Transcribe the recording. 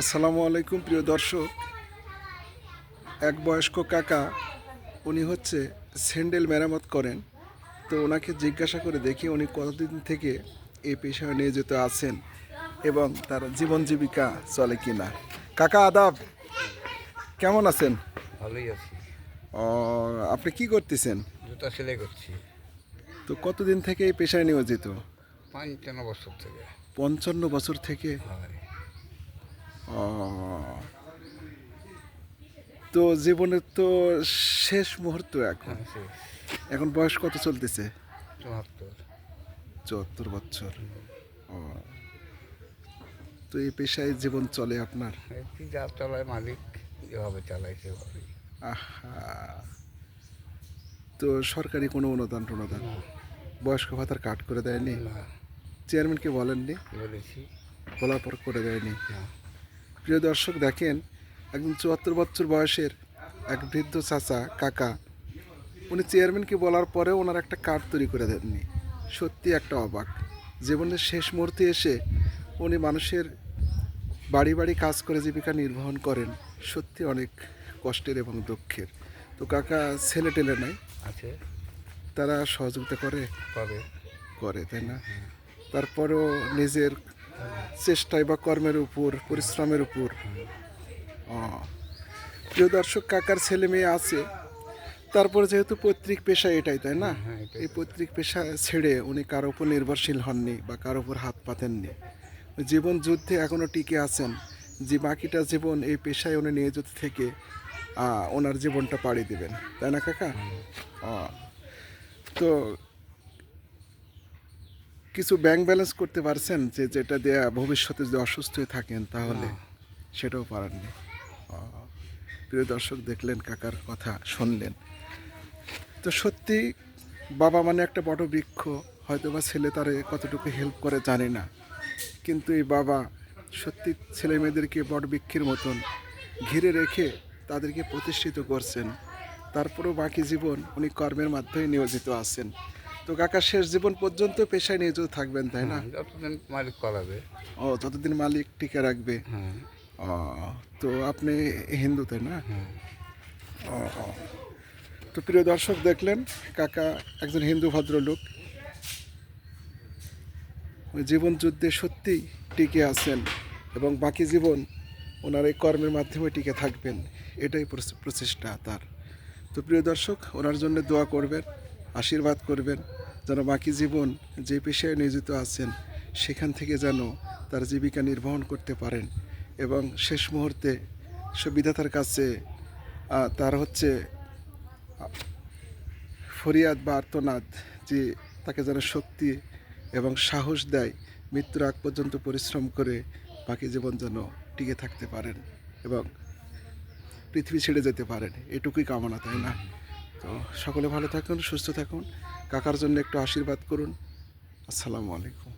আসসালামু আলাইকুম প্রিয় দর্শক। এক বয়স্ক কাকা উনি হচ্ছে স্যান্ডেল মেরামত করেন। তো ওনাকে জিজ্ঞাসা করে দেখি উনি কতদিন থেকে এই পেশায় নিয়ে নিয়োজিত আছেন এবং তার জীবন জীবিকা চলে কি না কাকা আদাব কেমন আছেন? ভালোই আছি। ও, আপনি কি করতেছেন? জুতা সেলাই করছি। তো কতদিন থেকে এই পেশায় নিয়োজিত? পঞ্চান্ন বছর থেকে। পঞ্চান্ন বছর থেকে? হয়। তো জীবনের তো শেষ মুহূর্ত এখন। হ্যাঁ, এখন বয়স কত চলতেছে? চুয়াত্তর। বছর। ও। তো এই পেশায় জীবন চলে আপনার? যা চালায় মালিক যেভাবে চালায় সেভাবে আহা। তো সরকারি কোনো অনুদান টনুদান? বয়স্ক ভাতার কাট করে দেয়নি? চেয়ারম্যানকে বলেননি? বলেছি। বলার পর করে দেয়নি? প্রিয় দর্শক দেখেন একজন চুয়াত্তর বছর বয়সের এক বৃদ্ধ চাচা কাকা। উনি চেয়ারম্যানকে বলার পরেও ওনার একটা কার্ড তৈরি করে দেননি। সত্যি একটা অবাক। জীবনের শেষ মুহূর্তে এসে উনি মানুষের বাড়ি বাড়ি কাজ করে জীবিকা নির্বাহন করেন। সত্যি অনেক কষ্টের এবং দুঃখের। তো কাকা ছেলে টেলে নাই? আছে। তারা সহযোগিতা করে? করে তাই না? তারপরেও নিজের চেষ্টায় বা কর্মের উপর পরিশ্রমের উপর। প্রিয় দর্শক কাকার ছেলে মেয়ে আছে। তারপর যেহেতু পৈতৃক পেশা এটাই তাই না? হ্যাঁ, এই পৈতৃক পেশা ছেড়ে উনি কারও উপর নির্ভরশীল হননি বা কারও উপর হাত পাতেননি। জীবন যুদ্ধে এখনও টিকে আছেন। যে বাকিটা জীবন এই পেশায় উনি নিয়োজিত থেকে ওনার জীবনটা পাড়ি দিবেন। তাই না কাকা? তো কিছু ব্যাংক ব্যালেন্স করতে পারছেন যে যেটা দিয়ে ভবিষ্যতে যদি অসুস্থ হয়ে থাকেন তাহলে সেটাও পারেননি প্রিয় দর্শক দেখলেন কাকার কথা শুনলেন। তো সত্যি বাবা মানে একটা বড় বৃক্ষ হয়তো বা ছেলে তারে কতটুকু হেল্প করে জানে না। কিন্তু এই বাবা সত্যি ছেলে মেয়েদেরকে বড় বৃক্ষের মতন ঘিরে রেখে তাদেরকে প্রতিষ্ঠিত করছেন। তারপরেও বাকি জীবন উনি কর্মের মাধ্যমে নিয়োজিত আছেন। তো কাকা শেষ জীবন পর্যন্ত পেশায় নিয়োজিত থাকবেন তাই না? যতদিন মালিক করাবে। ও যতদিন মালিক টিকে রাখবে। ও, তো আপনি হিন্দু তাই না? ও। তো প্রিয় দর্শক দেখলেন কাকা একজন হিন্দু ভদ্রলোক। জীবন যুদ্ধে সত্যিই টিকে আছেন এবং বাকি জীবন ওনার এই কর্মের মাধ্যমে টিকে থাকবেন। এটাই প্রচেষ্টা তার। তো প্রিয় দর্শক ওনার জন্য দোয়া করবেন। আশীর্বাদ করবেন, যেন বাকি জীবন যে পেশায় নিয়োজিত আছেন, সেখান থেকে যেন তার জীবিকা নির্বাহন করতে পারেন। এবং শেষ মুহূর্তে সুবিধাতার কাছে তার হচ্ছে, ফরিয়াদ বা আর্তনাদ, যে তাকে যেন শক্তি এবং সাহস দেয়, মৃত্যুর আগ পর্যন্ত পরিশ্রম করে বাকি জীবন যেন টিকে থাকতে পারেন এবং পৃথিবী ছেড়ে যেতে পারেন। এটুকুই কামনা, তাই না? তো সকলে ভালো থাকুন সুস্থ থাকুন। কাকার জন্য একটু আশীর্বাদ করুন। আসসালামু আলাইকুম।